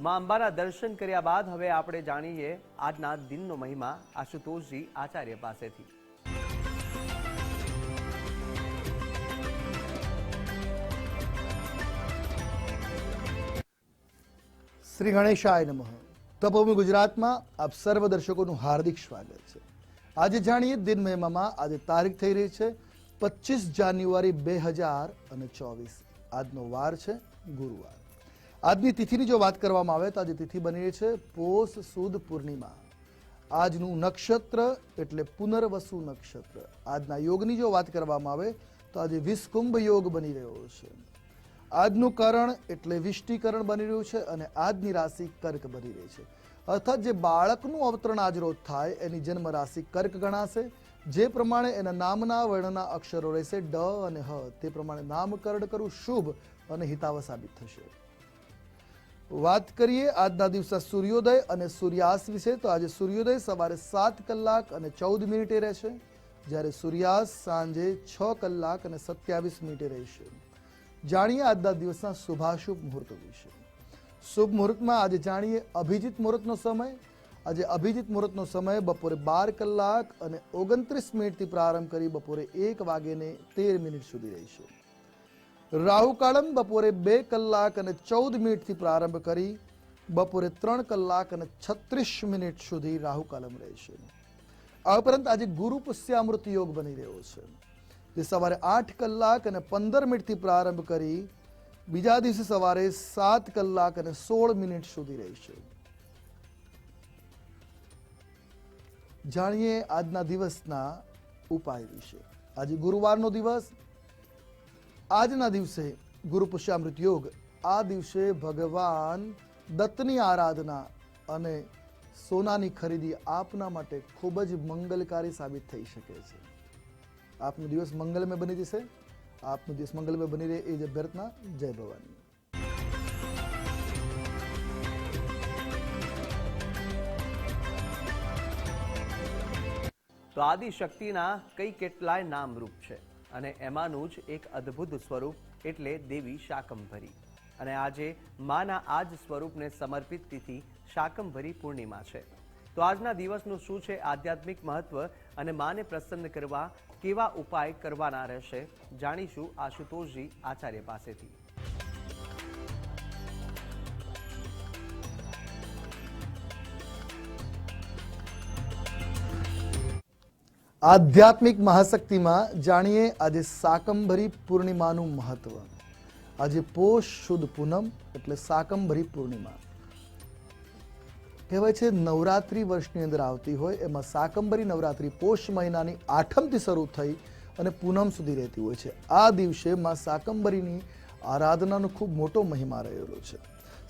તો મા અંબાના દર્શન કર્યા બાદ હવે આપણે જાણીએ આજના દિનનો મહિમા આશુતોષજી આચાર્ય પાસેથી. શ્રી ગણેશાય નમઃ. તપોમી ગુજરાતમાં આપ સર્વ દર્શકોનું હાર્દિક સ્વાગત છે. આજે જાણીએ દિન મહિમામાં આજે તારીખ થઈ રહી છે પચીસ જાન્યુઆરી બે હજાર અને ચોવીસ. આજનો વાર છે ગુરુવાર. આજની તિથિની જો વાત કરવામાં આવે તો આજે તિથિ બની છે પોષ સુદ પૂર્ણિમા. આજનું નક્ષત્ર એટલે પુનર્વસુ નક્ષત્ર. આજના યોગની જો વાત કરવામાં આવે તો આજે વિસ્કુંભ યોગ બની રહ્યો છે. આજનું કરણ એટલે વિષ્ટિકરણ બની રહ્યું છે અને આજની રાશિ કર્ક બની રહી છે. અર્થાત જે બાળકનું અવતરણ આજ રોજ થાય એની જન્મ રાશિ કર્ક ગણાશે. જે પ્રમાણે એના નામના વર્ણના અક્ષરો રહેશે ડ અને હ. તે પ્રમાણે નામકરણ કરવું શુભ અને હિતાવ સાબિત થશે. વાત કરીએ આજના દિવસે સૂર્યોદય અને સૂર્યાસ્ત વિશે. તો આજે સૂર્યોદય સવારે સાત કલાક અને ચૌદ મિનિટે રહેશે. જ્યારે સૂર્યાસ્ત સાંજે છ કલાક અને સત્યાવીસ મિનિટે રહેશે. જાણીએ આજના દિવસના શુભાશુભ મુહૂર્તો વિશે. શુભ મુહૂર્તમાં આજે જાણીએ અભિજીત મુહૂર્તનો સમય. આજે અભિજીત મુહૂર્તનો સમય બપોરે બાર કલાક અને ઓગણત્રીસ મિનિટથી પ્રારંભ કરી બપોરે એક વાગ્યે તેર મિનિટ સુધી રહેશે. રાહુ કાળમ બપોરે બે કલાક અને ચૌદ મિનિટથી પ્રારંભ કરી બપોરે ત્રણ કલાક અને છત્રીસ મિનિટ સુધી રાહુકાલમ રહેશે આ ઉપરાંત આજે ગુરુ પુષ્યામૃત યોગ બની રહ્યો છે. જે સવારે આઠ કલાક અને પંદર મિનિટથી પ્રારંભ કરી બીજા દિવસે સવારે સાત કલાક અને સોળ મિનિટ સુધી રહેશે જાણીએ આજના દિવસના ઉપાય વિશે. આજે ગુરુવારનો દિવસ આજના દિવસે ગુરુ પુષ્યામૃત યોગ, આ દિવસે ભગવાન દત્તની આરાધના અને સોનાની ખરીદી આપના માટે ખૂબ જ મંગલકારી સાબિત થઈ શકે છે. આપનો દિવસ મંગલમય બની જશે. આપનો દિવસ મંગલમય બની રહે એ જ અભ્યર્થના. જય ભવાની. તો આદિશક્તિના કઈ કેટલાય નામરૂપ છે? અને એમાંનું જ એક અદ્ભુત સ્વરૂપ એટલે દેવી શાકંભરી. અને આજે માના આ જ સ્વરૂપને સમર્પિત તિથિ શાકંભરી પૂર્ણિમા છે. તો આજના દિવસનું શું છે આધ્યાત્મિક મહત્વ અને માને પ્રસન્ન કરવા કેવા ઉપાય કરવાના રહેશે, જાણીશું આશુતોષજી આચાર્ય પાસેથી. આધ્યાત્મિક મહાશક્તિમાં જાણીએ આજે સાકંભરી પૂર્ણિમાનું મહત્વ. આજે પોષ શુદ્ધ પૂનમ એટલે સાકંભરી પૂર્ણિમા. કહેવાય છે નવરાત્રિ વર્ષની અંદર આવતી હોય, એમાં સાકંભરી નવરાત્રિ પોષ મહિનાની આઠમથી શરૂ થઈ અને પૂનમ સુધી રહેતી હોય છે. આ દિવસે માં સાકંભરીની આરાધનાનો ખૂબ મોટો મહિમા રહેલો છે.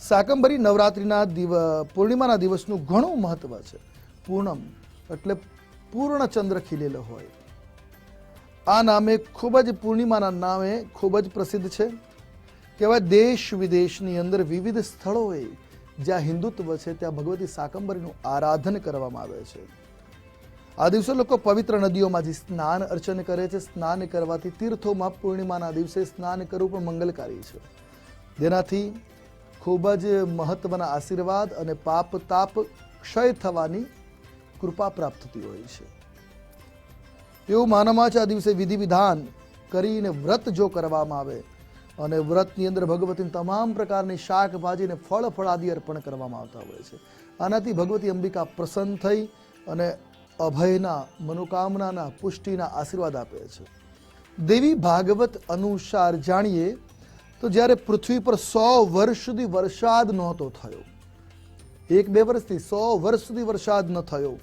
સાકંભરી નવરાત્રિના દિવ, પૂર્ણિમાના દિવસનું ઘણું મહત્વ છે. પૂનમ એટલે પૂર્ણ ચંદ્ર ખીલેલો હોય. આ નામે ખૂબ જ પૂર્ણિમાના નામે ખૂબ જ પ્રસિદ્ધ છે. કહેવાય દેશ વિદેશની અંદર વિવિધ સ્થળોએ જ્યાં હિન્દુત્વ છે ત્યાં ભગવતી સાકંબરીનું આરાધન કરવામાં આવે છે. આ દિવસે લોકો પવિત્ર નદીઓમાં જે સ્નાન અર્ચન કરે છે. સ્નાન કરવાથી તીર્થોમાં પૂર્ણિમાના દિવસે સ્નાન કરવું પણ મંગલકારી છે. જેનાથી ખૂબ જ મહત્વના આશીર્વાદ અને પાપ તાપ ક્ષય થવાની કૃપા પ્રાપ્ત થતી હોય છે. એવું માનવામાં છે, આ દિવસે વિધિ વિધાન કરીને વ્રત જો કરવામાં આવે, અને વ્રતની અંદર ભગવતીની તમામ પ્રકારની શાકભાજીને ફળ ફળાદિ અર્પણ કરવામાં આવતા હોય છે. આનાથી ભગવતી અંબિકા પ્રસન્ન થઈ અને અભયના, મનોકામનાના, પુષ્ટિના આશીર્વાદ આપે છે. દેવી ભાગવત અનુસાર જાણીએ તો જ્યારે પૃથ્વી પર સો વર્ષ સુધી વરસાદ નહોતો થયો, એક બે વર્ષથી સો વર્ષ સુધી વરસાદ ન થયો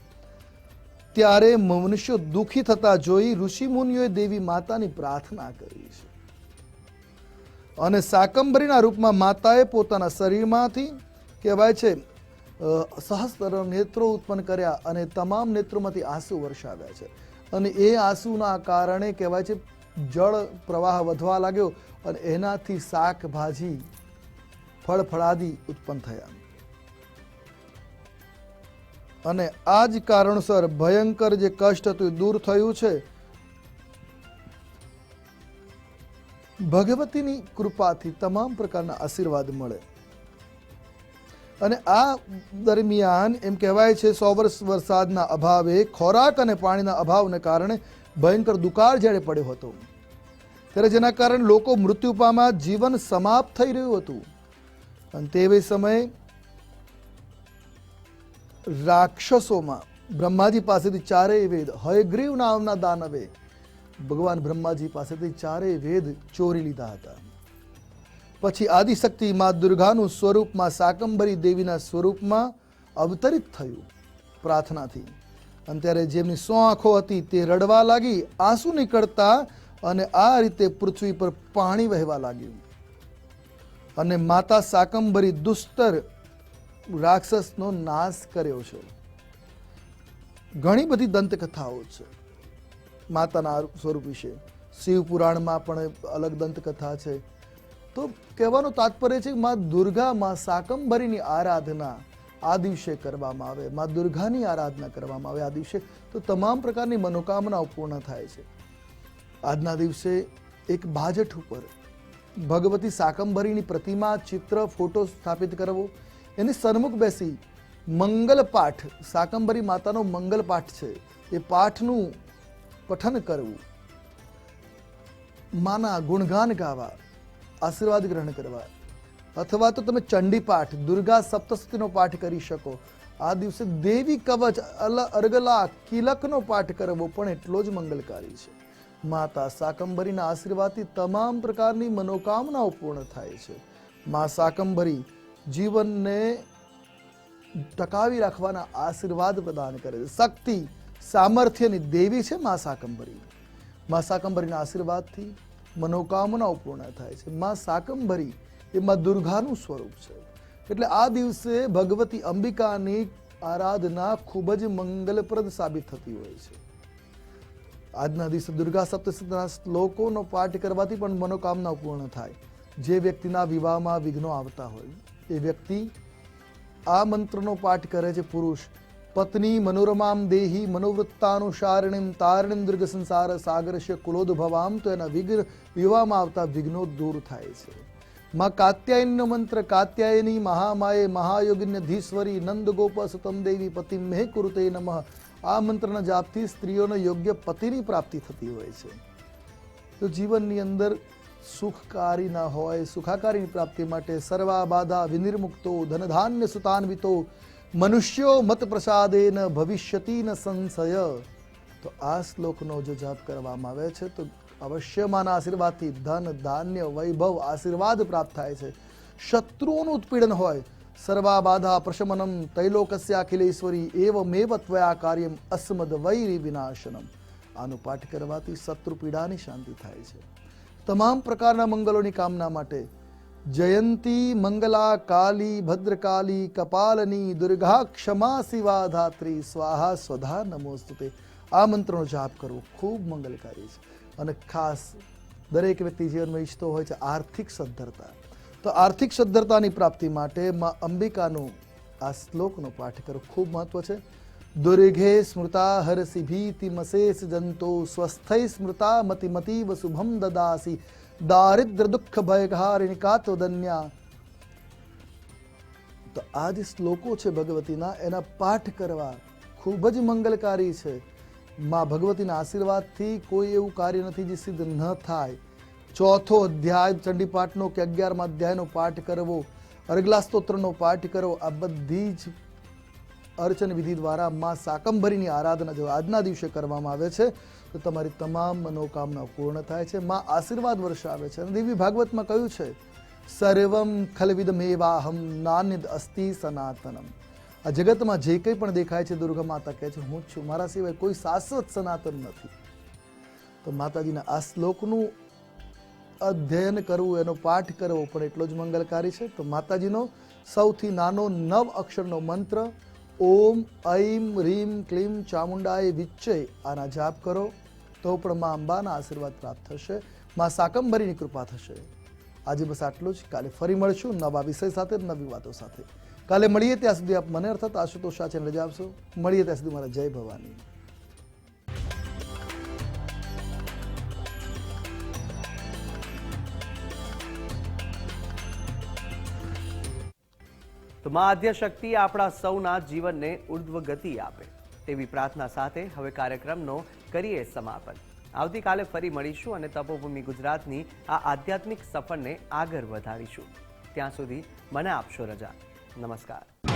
ત્યારે મનુષ્યો દુઃખી થતા જોઈ ઋષિ મુનિઓએ દેવી માતાની પ્રાર્થના કરી છે. અને સાકંબરીના રૂપમાં માતાએ પોતાના શરીરમાંથી કહેવાય છે સહસ્ત્ર નેત્રો ઉત્પન્ન કર્યા અને તમામ નેત્રોમાંથી આંસુ વરસાવ્યા છે. અને એ આંસુના કારણે કહેવાય છે, જળ પ્રવાહ વધવા લાગ્યો અને એનાથી શાકભાજી ફળ ફળાદી ઉત્પન્ન થયા. અને આ જ કારણસર ભયંકર જે કષ્ટ હતું એ દૂર થયું છે. ભગવતીની કૃપાથી તમામ પ્રકારના આશીર્વાદ મળે. અને આ દરમિયાન એમ કહેવાય છે, સો વર્ષ વરસાદના અભાવે ખોરાક અને પાણીના અભાવને કારણે ભયંકર દુકાળ જ્યારે પડ્યો હતો, ત્યારે જેના કારણે લોકો મૃત્યુ પામા જીવન સમાપ્ત થઈ રહ્યું હતું. અને તે સમયે રાક્ષસોમાં બ્રહ્માજી પાસેથી ચારેય વેદ, હયગ્રીવ નામના દાનવે ભગવાન બ્રહ્માજી પાસેથી ચારેય વેદ ચોરી લીધા હતા. પછી આદિશક્તિ મા દુર્ગાનું સ્વરૂપમાં સાકંબરી દેવીના સ્વરૂપમાં અવતરિત થયું પ્રાર્થનાથી. અને ત્યારે જેમની સો આંખો હતી તે રડવા લાગી, આંસુ નીકળતા અને આ રીતે પૃથ્વી પર પાણી વહેવા લાગ્યું. અને માતા સાકંબરી દુસ્તર રાક્ષસનો નાશ કર્યો છે. ઘણી બધી દંતકથાઓ છે. માતાના સ્વરૂપ વિશે. શિવ પુરાણમાં પણ અલગ દંતકથા છે. તો કહેવાનો તાત્પર્ય છે કે માં દુર્ગા, માં શાકંભરીની આરાધના આ દિવસે કરવામાં આવે. માં દુર્ગાની આરાધના કરવામાં આવે આ દિવસે. તો તમામ પ્રકારની મનોકામનાઓ પૂર્ણ થાય છે. આજના દિવસે એક બાજટ ઉપર ભગવતી શાકંભરીની પ્રતિમા, ચિત્ર, ફોટો સ્થાપિત કરવો એની સન્મુખ બેસી. મંગલ પાઠ, સાકંબરી માતાનો મંગલ પાઠ છે. એ પાઠનું પઠન કરવું. માના ગુણગાન ગાવા, આશીર્વાદ ગ્રહણ કરવા. અથવા તો તમે ચંડી પાઠ, દુર્ગા સપ્તશતીનો પાઠ કરી શકો. આ દિવસે દેવી કવચ અર્ગલા, કિલકનો પાઠ કરવો પણ એટલો જ મંગલકારી છે. માતા શાકંભરીના આશીર્વાદથી તમામ પ્રકારની મનોકામનાઓ પૂર્ણ થાય છે. મા શાકંભરી જીવનને ટકાવી રાખવાના આશીર્વાદ પ્રદાન કરે છે. શક્તિ, સામર્થ્યની દેવી છે મા શાકંભરી મા શાકંભરીના આશીર્વાદથી મનોકામનાઓ પૂર્ણ થાય છે. મા શાકંભરી એ મા દુર્ગાનું સ્વરૂપ છે. એટલે આ દિવસે ભગવતી અંબિકાની આરાધના ખૂબ જ મંગલપ્રદ સાબિત થતી હોય છે. આજના દિવસે દુર્ગા સપ્તશતીના શ્લોકોનો પાઠ કરવાથી પણ મનોકામના પૂર્ણ થાય. જે વ્યક્તિના વિવાહમાં વિઘ્નો આવતા હોય એ વ્યક્તિ આ મંત્રનો પાઠ કરે છે પુરુષ, પત્ની મનોરમામ દેહી મનોવૃત્તાનુસારિણીમ તારણીમ દુર્ગ સંસાર સાગરસ્ય કુલોદભવામ, તો એના વિઘ્ન વિવાહમાં આવતા વિઘ્નો દૂર થાય છે. માં કાત્યાયનનો મંત્ર, કાત્યાયની મહામાયે મહાયોગિન્ય ધીશ્વરી નંદ ગોપ સુતમ દેવી પતિ મેહ કુરુતે નમઃ. આ મંત્રના જાપથી સ્ત્રીઓને યોગ્ય પતિની પ્રાપ્તિ થતી હોય છે. તો જીવનની અંદર સુખકારી ના હોય, સુખાકારીની પ્રાપ્તિ માટે સર્વા બાધા વિનિર્મુક્તો, ધનધાન્ય સુતાન્વિતો, મનુષ્યો મત પ્રસાદેન ભવિષ્યતિ ન સંશય. તો આ શ્લોકનો જો જાપ કરવામાં આવે છે, તો અવશ્ય માના આશીર્વાદથી ધન, ધાન્ય, વૈભવ, આશીર્વાદ પ્રાપ્ત થાય છે. શત્રુઓનું ઉત્પીડન હોય સર્વા બાધા પ્રશમનમ તૈલોકસ્ય અખિલેશ્વરી એવમેવ ત્વયા કાર્યમ અસ્મદ વૈરી વિનાશનમ આનું પાઠ કરવાથી શત્રુ પીડાની શાંતિ થાય છે. તમામ પ્રકારના મંગલોની કામના માટે. જયંતી, મંગલા, કાલી, ભદ્રકાલી, કપાલની, દુર્ગા, ક્ષમા, શિવા, ધાત્રી, સ્વાહા, સ્વધા, નમોસ્તુતે. આ મંત્રનો જાપ કરવો ખૂબ મંગલકારી છે. અને ખાસ દરેક વ્યક્તિ જીવનમાં ઈચ્છતો હોય છે આર્થિક સદ્ધરતા. તો આર્થિક સદ્ધરતાની પ્રાપ્તિ માટે માં અંબિકાનું આ શ્લોકનો પાઠ કરવો ખૂબ મહત્વ છે. દુર્ઘે સ્મૃતા હરસી ભીતિ મશેષ જંતો સ્વસ્થૈ સ્મૃતા મતિ મતીવ શુભમ દદાસી દારિદ્ર દુઃખ ભયહારિણી કાતોદન્યા તો આ જે શ્લોકો છે ભગવતીના એના પાઠ કરવા ખૂબ જ મંગલકારી છે મા ભગવતીના આશીર્વાદથી કોઈ એવું કાર્ય નથી જે સિદ્ધ ન થાય ચોથો અધ્યાય ચંડીપાઠનો કે અગિયારમાં અધ્યાયનો પાઠ કરવો અર્ગલા સ્તોત્રનો પાઠ કરવો આ બધી જ અર્ચન વિધિ દ્વારા માં સાકંભરીની આરાધના જો આજના દિવસે કરવામાં આવે છે, તો તમારી તમામ મનોકામના પૂર્ણ થાય છે. માં આશીર્વાદ વર્ષાવે છે. અને દેવી ભાગવતમાં કહ્યું છે, સર્વમ ખલવિદમેવાહમ નાનિદ અસ્તિ સનાતનમ. આ જગતમાં જે કંઈ પણ દેખાય છે, દુર્ગા માતા કહે છે, હું છું. મારા સિવાય કોઈ શાશ્વત સનાતન નથી. તો માતાજીના આ શ્લોકનું અધ્યયન કરવું, એનો પાઠ કરવો પણ એટલો જ મંગલકારી છે. તો માતાજીનો સૌથી નાનો નવ અક્ષરનો મંત્ર ઓમ ઐમ રીમ ક્લીમ ચામુંડાય વિચ્ચય આના જાપ કરો, તો પણ મા અંબાના આશીર્વાદ પ્રાપ્ત થશે, મા સાકંબરીની કૃપા થશે. આજે બસ આટલું જ. કાલે ફરી મળશું નવા વિષય સાથે, નવી વાતો સાથે. કાલે મળીએ ત્યાં સુધી આપ મને અર્થાત આશુતોષ સાચે રજા આપશો. મળીએ ત્યાં સુધી મારા જય ભવાની. તો મા આદ્ય શક્તિ આપણા સૌના જીવનને ઉર્ધ્વ ગતિ આપે. તેવી પ્રાર્થના સાથે હવે કાર્યક્રમનો કરીએ સમાપન. આવતીકાલે ફરી મળીશું અને તપોભૂમિ ગુજરાતની આ આધ્યાત્મિક સફરને આગળ વધારીશું. ત્યાં સુધી મને આપશો રજા. નમસ્કાર.